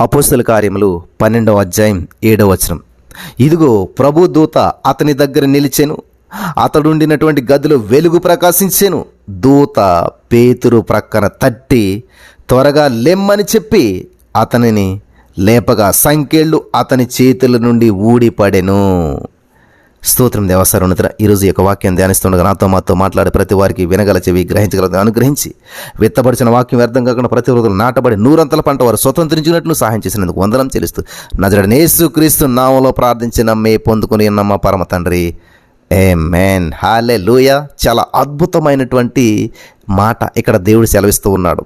అపోస్తుల కార్యములు పన్నెండవ అధ్యాయం ఏడవ వచనం. ఇదిగో ప్రభు దూత అతని దగ్గర నిలిచెను. అతడుండినటువంటి గదిలో వెలుగు ప్రకాశించెను. దూత పేతురు ప్రక్కన తట్టి త్వరగా లెమ్మని చెప్పి అతనిని లేపగా సంఖ్యళ్ళు అతని చేతుల నుండి ఊడిపడెను. స్తోత్రం దేవసరుణితర ఈరోజు ఈ యొక్క వాక్యం ధ్యానిస్తుండగా నాతో మాతో మాట్లాడే ప్రతి వారికి వినగల చెవి గ్రహించగలదు అనుగ్రహించి విత్తపడిచిన వాక్యం వ్యర్థం కాకుండా ప్రతి రోజులు నాటబడి నూరంతల పంట వారు స్వతంత్రించినట్లు సహాయం చేసినందుకు వందనం చెల్లిస్తూ నజడనేసు క్రీస్తు నామంలో ప్రార్థించి నమ్మే పొందుకుని నమ్మ పరమ తండ్రి. ఏ మేన్ హాలే లూయ చాలా అద్భుతమైనటువంటి మాట ఇక్కడ దేవుడు సెలవిస్తూ ఉన్నాడు.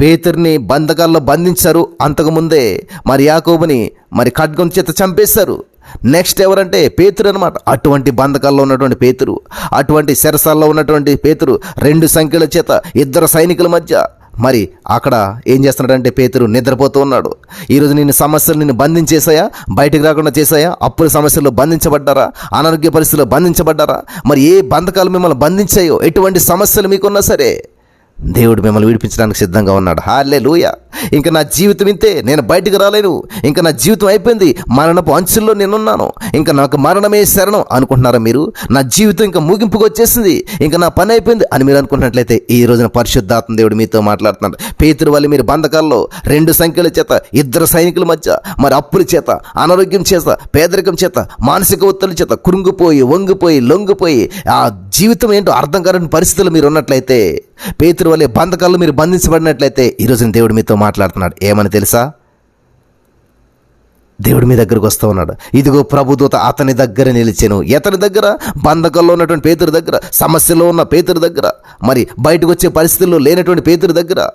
పేతుర్ని బంధకాల్లో బంధించారు. అంతకుముందే మరి యాకోబుని మరి ఖడ్గం చేత చంపేశారు నెక్స్ట్ ఎవరంటే పేతురు అనమాట అటువంటి బంధకాల్లో ఉన్నటువంటి పేతురు అటువంటి సెరసాల్లో ఉన్నటువంటి పేతురు రెండు సంఖ్యల చేత ఇద్దరు సైనికుల మధ్య. మరి అక్కడ ఏం చేస్తున్నాడంటే పేతురు నిద్రపోతూ ఉన్నాడు. ఈరోజు నేను సమస్యలు నిన్ను బంధించేసాయా బయటకు రాకుండా చేశాయా? అప్పుల సమస్యల్లో బంధించబడ్డారా? అనారోగ్య పరిస్థితుల్లో బంధించబడ్డారా? మరి ఏ బంధకాలు మిమ్మల్ని బంధించాయో? ఎటువంటి సమస్యలు మీకున్నా సరే. దేవుడు మిమ్మల్ని విడిపించడానికి సిద్ధంగా ఉన్నాడు. హాలే లూయ ఇంకా నా జీవితం ఇంతే. నేను బయటికి రాలేను. ఇంకా నా జీవితం అయిపోయింది. మరణపు అంచుల్లో నేనున్నాను. ఇంకా నాకు మరణమే శరణం అనుకుంటున్నారా మీరు? నా జీవితం ఇంకా ముగింపుకు వచ్చేసింది. ఇంకా నా పని అయిపోయింది అని మీరు అనుకున్నట్లయితే ఈ రోజున పరిశుద్ధాత్మ దేవుడు మీతో మాట్లాడుతున్నాడు. పేతురు వల్ల మీరు బంధకాల్లో రెండు సంఖ్యల చేత ఇద్దరు సైనికుల మధ్య మరి అప్పుల చేత అనారోగ్యం చేత పేదరికం చేత మానసిక ఒత్తిడి చేత కురుంగిపోయి వంగిపోయి లొంగిపోయి ఆ జీవితం ఏంటో అర్థం కాని పరిస్థితులు మీరు ఉన్నట్లయితే పేతురు వల్లే బంధకాలు మీరు బంధించబడినట్లయితే ఈరోజు దేవుడు మీతో మాట్లాడుతున్నాడు. ఏమని తెలుసా? దేవుడు మీ దగ్గరకు వస్తూ ఉన్నాడు. ఇదిగో ప్రభుదూత అతని దగ్గర నిలిచాను. ఎతని దగ్గర? బంధకంలో ఉన్నటువంటి పేతురు దగ్గర సమస్యలో ఉన్న పేతురు దగ్గర. మరి బయటకు వచ్చే పరిస్థితుల్లో లేనటువంటి పేతురు దగ్గర.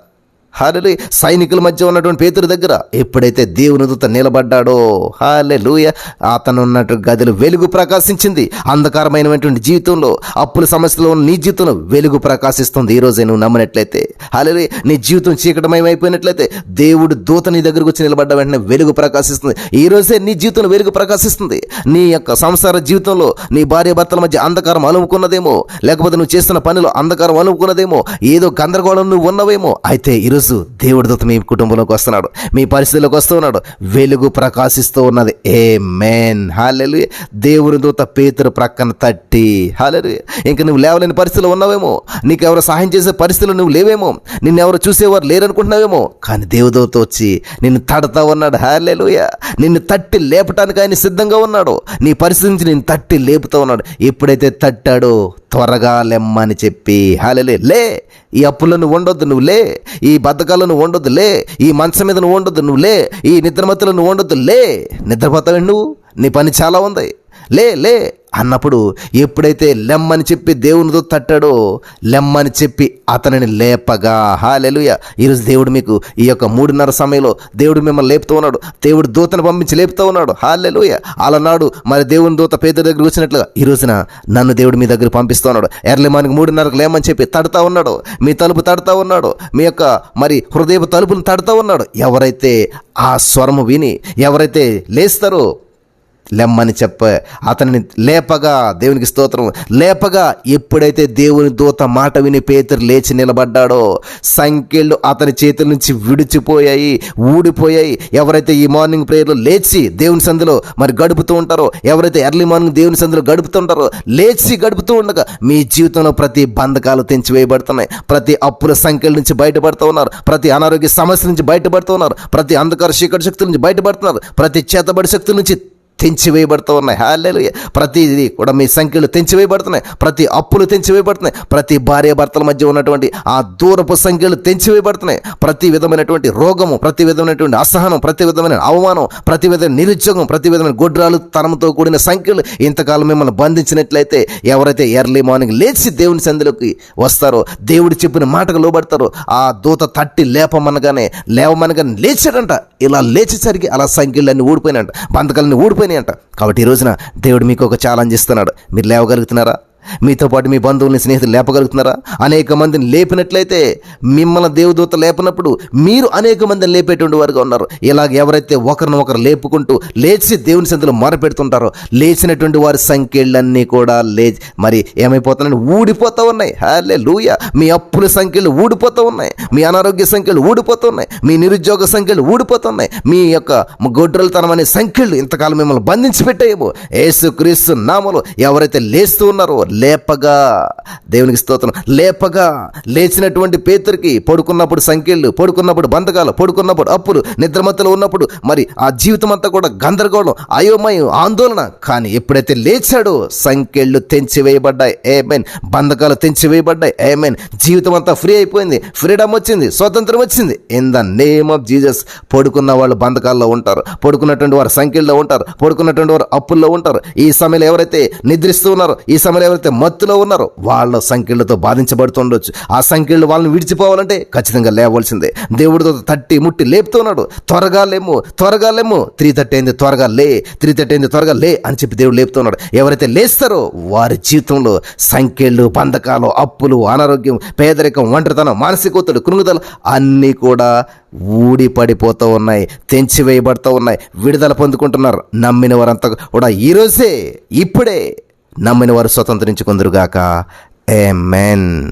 హాలే సైనికుల మధ్య ఉన్నటువంటి పేతురు దగ్గర ఎప్పుడైతే దేవుని దూత నిలబడ్డాడో హాలే లూయ అతను ఉన్నట్టు గదిలో వెలుగు ప్రకాశించింది. అంధకారమైనటువంటి జీవితంలో అప్పుల సమస్యలో ఉన్న నీ జీవితంలో వెలుగు ప్రకాశిస్తుంది. ఈ రోజే నువ్వు నమ్మినట్లయితే హాలే నీ జీవితం చీకటమయమైపోయినట్లయితే దేవుడు దూత నీ దగ్గరకు వచ్చి నిలబడ్డ వెంటనే వెలుగు ప్రకాశిస్తుంది. ఈ రోజే నీ జీవితంలో వెలుగు ప్రకాశిస్తుంది. నీ యొక్క సంసార జీవితంలో నీ భార్య భర్తల మధ్య అంధకారం అలుముకున్నదేమో లేకపోతే నువ్వు చేస్తున్న పనిలో అంధకారం అలుముకున్నదేమో ఏదో గందరగోళం నువ్వు ఉన్నవేమో అయితే ఈరోజు దేవుడి దూత మీ కుటుంబంలోకి వస్తున్నాడు మీ పరిస్థితిలోకి వస్తూ ఉన్నాడు వెలుగు ప్రకాశిస్తూ ఉన్నది. ఏ మేన్ హాలెలు దేవుని దూత పేతురు ప్రక్కన తట్టి హాలెలు ఇంకా నువ్వు లేవలేని పరిస్థితిలో ఉన్నావేమో నీకు ఎవరు సహాయం చేసే పరిస్థితులు నువ్వు లేవేమో నిన్ను ఎవరు చూసేవారు లేరనుకుంటున్నావేమో కానీ దేవుదూత వచ్చి నిన్ను తడతా ఉన్నాడు. హాలెలుయ నిన్ను తట్టి లేపటానికి ఆయన సిద్ధంగా ఉన్నాడు. నీ పరిస్థితి నుంచి నేను తట్టి లేపుతా ఉన్నాడు. ఎప్పుడైతే తట్టాడో త్వరగా లెమ్మని చెప్పి. హాలెలే లే ఈ అప్పులను నువ్వు ఉండొద్దు నువ్వు లే. ఈ బద్ధకాలను ఉండొద్దు లే. ఈ మంచం మీద నువ్వు ఉండొద్దు నువ్వు లే. ఈ నిద్రమతులను ఉండొద్దు లే. నిద్రపోతావు నువ్వు? నీ పని చాలా ఉంది. లే లే. అన్నప్పుడు ఎప్పుడైతే లెమ్మని చెప్పి దేవునితో తట్టాడో లెమ్మని చెప్పి అతనిని లేపగా. హాలెలుయ ఈరోజు దేవుడు మీకు ఈ యొక్క మూడున్నర సమయంలో దేవుడు మిమ్మల్ని లేపుతూ ఉన్నాడు. దేవుడు దూతను పంపించి లేపుతూ ఉన్నాడు. హాలెలుయ అలనాడు మరి దేవుని దూత పేద దగ్గర వచ్చినట్లుగా ఈ రోజున నన్ను దేవుడు మీ దగ్గర పంపిస్తూ ఉన్నాడు. ఎర్లీ మార్నింగ్ మూడున్నరకు లేమని చెప్పి తడతా ఉన్నాడు. మీ తలుపు తడతా ఉన్నాడు. మీ యొక్క మరి హృదయపు తలుపును తడతా ఉన్నాడు. ఎవరైతే ఆ స్వరము విని ఎవరైతే లేస్తారో లెమ్మని చెప్ప అతనిని లేపగా దేవునికి స్తోత్రం. లేపగా ఎప్పుడైతే దేవుని దూత మాట విని పేతురు లేచి నిలబడ్డాడో సంఖ్యలు అతని చేతుల నుంచి విడిచిపోయాయి ఊడిపోయాయి. ఎవరైతే ఈ మార్నింగ్ ప్రేయర్లో లేచి దేవుని సందులో మరి గడుపుతూ ఉంటారో ఎవరైతే ఎర్లీ మార్నింగ్ దేవుని సందులో గడుపుతుంటారో లేచి గడుపుతూ ఉండగా మీ జీవితంలో ప్రతి బంధకాలు తెంచివేయబడుతున్నాయి. ప్రతి అప్పుల సంఖ్యల నుంచి బయటపడుతూ ఉన్నారు. ప్రతి అనారోగ్య సమస్య నుంచి బయటపడుతూ ఉన్నారు. ప్రతి అంధకార చీకటి శక్తుల నుంచి బయటపడుతున్నారు. ప్రతి చేతబడి శక్తుల నుంచి తెంచివేయబడుతూ ఉన్నాయి. హాలేలు ప్రతిదీ కూడా మీ సంఖ్యలు తెంచివేయబడుతున్నాయి. ప్రతి అప్పులు తెంచివేయబడుతున్నాయి. ప్రతి భార్య భర్తల మధ్య ఉన్నటువంటి ఆ దూరపు సంఖ్యలు తెంచివేయబడుతున్నాయి. ప్రతి విధమైనటువంటి రోగము ప్రతి విధమైనటువంటి అసహనం ప్రతి విధమైన అవమానం ప్రతి విధమైన నిరుద్యోగం ప్రతి విధమైన గొడ్రాలు తనంతో కూడిన సంఖ్యలు ఇంతకాలం మిమ్మల్ని బంధించినట్లయితే ఎవరైతే ఎర్లీ మార్నింగ్ లేచి దేవుని సందులోకి వస్తారో దేవుడు చెప్పిన మాటకు లోబడతారో ఆ దూత తట్టి లేపమనగానే లేవమనగానే లేచాడంట. ఇలా లేచేసరికి అలా సంఖ్యలన్నీ ఊడిపోయినంట బంధకాలన్నీ అంట. కాబట్టి ఈ రోజున దేవుడు మీకు ఒక ఛాలెంజ్ ఇస్తున్నాడు. మీరు లేవగలుగుతున్నారా? మీతో పాటు మీ బంధువుల్ని స్నేహితులు లేపగలుగుతున్నారా? అనేక మందిని లేపినట్లయితే మిమ్మల్ని దేవదూత లేపినప్పుడు మీరు అనేక మందిని లేపేటువంటి వారుగా ఉన్నారు. ఇలాగ ఎవరైతే ఒకరిని ఒకరు లేపుకుంటూ లేచి దేవుని సంతలో మొరపెడుతుంటారో లేచినటువంటి వారి సంఖ్యలన్నీ కూడా లే మరి ఏమైపోతున్నాయి ఊడిపోతూ ఉన్నాయి. హాలే లూయ మీ అప్పుల సంఖ్యలు ఊడిపోతూ ఉన్నాయి. మీ అనారోగ్య సంఖ్యలు ఊడిపోతూ ఉన్నాయి. మీ నిరుద్యోగ సంఖ్యలు ఊడిపోతున్నాయి మీ యొక్క గొడ్రలతనం అనే సంఖ్యలు ఇంతకాలం మిమ్మల్ని బంధించి పెట్టేయము ఏసుక్రీస్తు నామలు ఎవరైతే లేస్తూ ఉన్నారో లేపగా దేవునికి స్తోత్రం. లేపగా లేచినటువంటి పేతురికి పడుకున్నప్పుడు సంఖ్యలు పడుకున్నప్పుడు బంధకాలు పడుకున్నప్పుడు అప్పులు నిద్రమత్తలు ఉన్నప్పుడు మరి ఆ జీవితం అంతా కూడా గందరగోళం అయోమయం ఆందోళన. కానీ ఎప్పుడైతే లేచాడో సంఖ్యలు తెంచివేయబడ్డాయి. ఏమైన్ బంధకాలు తెంచివేయబడ్డాయి. ఏమైన్ జీవితం అంతా ఫ్రీ అయిపోయింది. ఫ్రీడమ్ వచ్చింది. స్వతంత్రం వచ్చింది. In the name of Jesus పడుకున్న వాళ్ళు బంధకాల్లో ఉంటారు. పడుకున్నటువంటి వారు సంఖ్యల్లో ఉంటారు. పడుకున్నటువంటి వారు అప్పుల్లో ఉంటారు. ఈ సమయంలో ఎవరైతే నిద్రిస్తూ ఉన్నారో ఈ సమయంలో ఎవరైతే మత్తులో ఉన్నారో వాళ్ళ సంఖ్యలతో బాధించబడుతుండొచ్చు. ఆ సంఖ్యలు వాళ్ళని విడిచిపోవాలంటే ఖచ్చితంగా లేవలసిందే. దేవుడితో తట్టి ముట్టి లేపుతున్నాడు త్వరగా లేము త్వరగా లేము. త్రీ థర్టీ అయింది త్వరగా లే త్రీ థర్టీ అయింది త్వరగా లే అని చెప్పి దేవుడు లేపుతున్నాడు ఎవరైతే లేస్తారో వారి జీవితంలో సంఖ్యలు బంధకాలు అప్పులు అనారోగ్యం పేదరికం ఒంటరితనం మానసిక ఒత్తిడి కృంగుదల అన్నీ కూడా ఊడి పడిపోతూ ఉన్నాయి. తెంచివేయబడుతూ ఉన్నాయి. విడుదల పొందుకుంటున్నారు. నమ్మిన వారంతా కూడా ఈరోజే ఇప్పుడే నమ్మిన వారు స్వతంత్రించుకుందరుగాక. ఏ మెన్